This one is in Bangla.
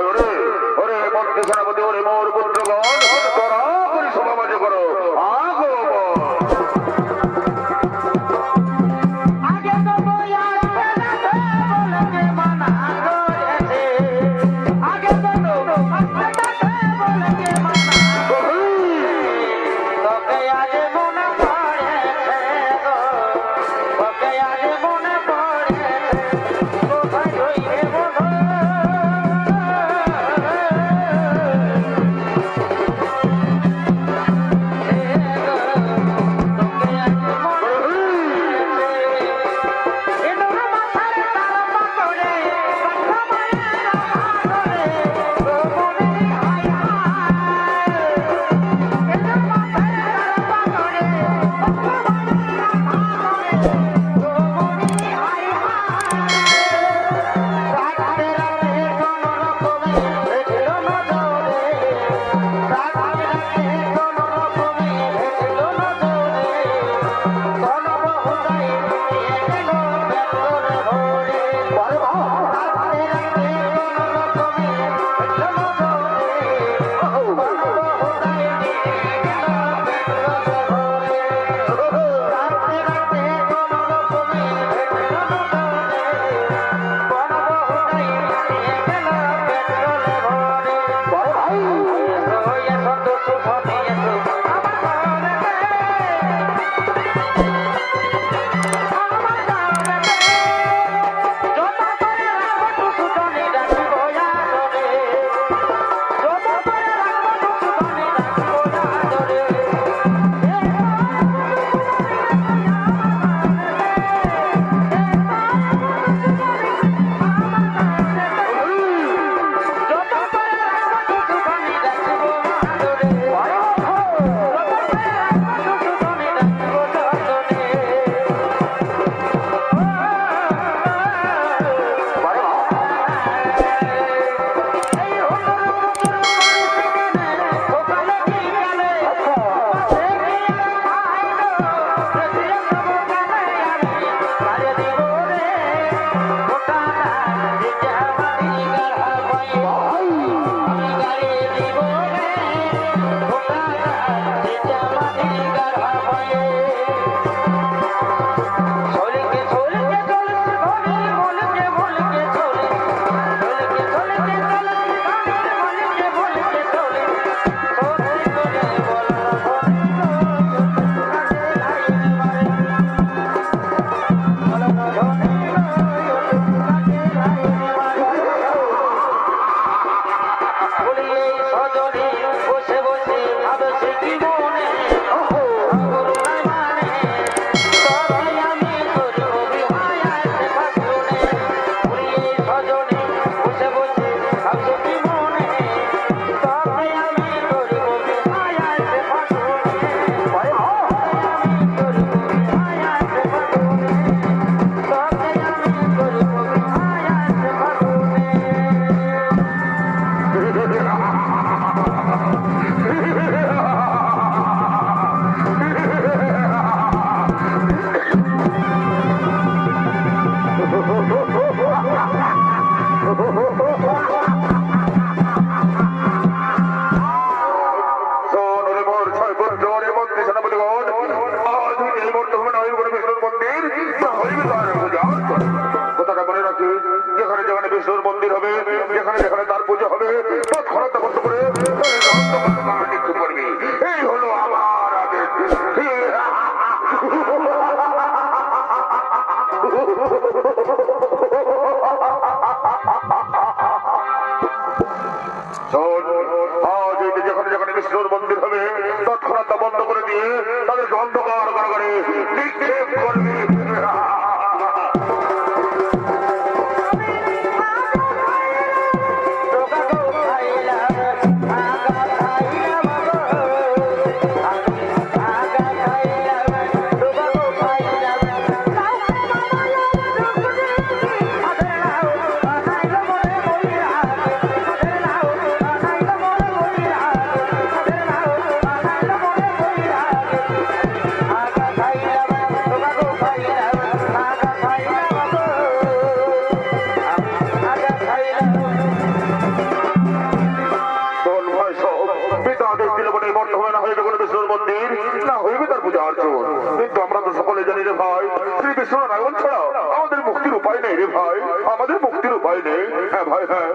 ওরে ওরে মন্ত্রী সেনাপতি ওরে মোর বুদ্ধি বলো রে রাস্তা বন্ধ করে দিয়ে তাদেরকে অন্ধকার করে নিক্ষেপ করবে আমরা তো সকলে জানি রে ভাই, শ্রী বিষ্ণু নারায়ণ ছাড়া আমাদের মুক্তির উপায় নেই রে ভাই। আমাদের মুক্তির উপায় নেই। হ্যাঁ ভাই হ্যাঁ।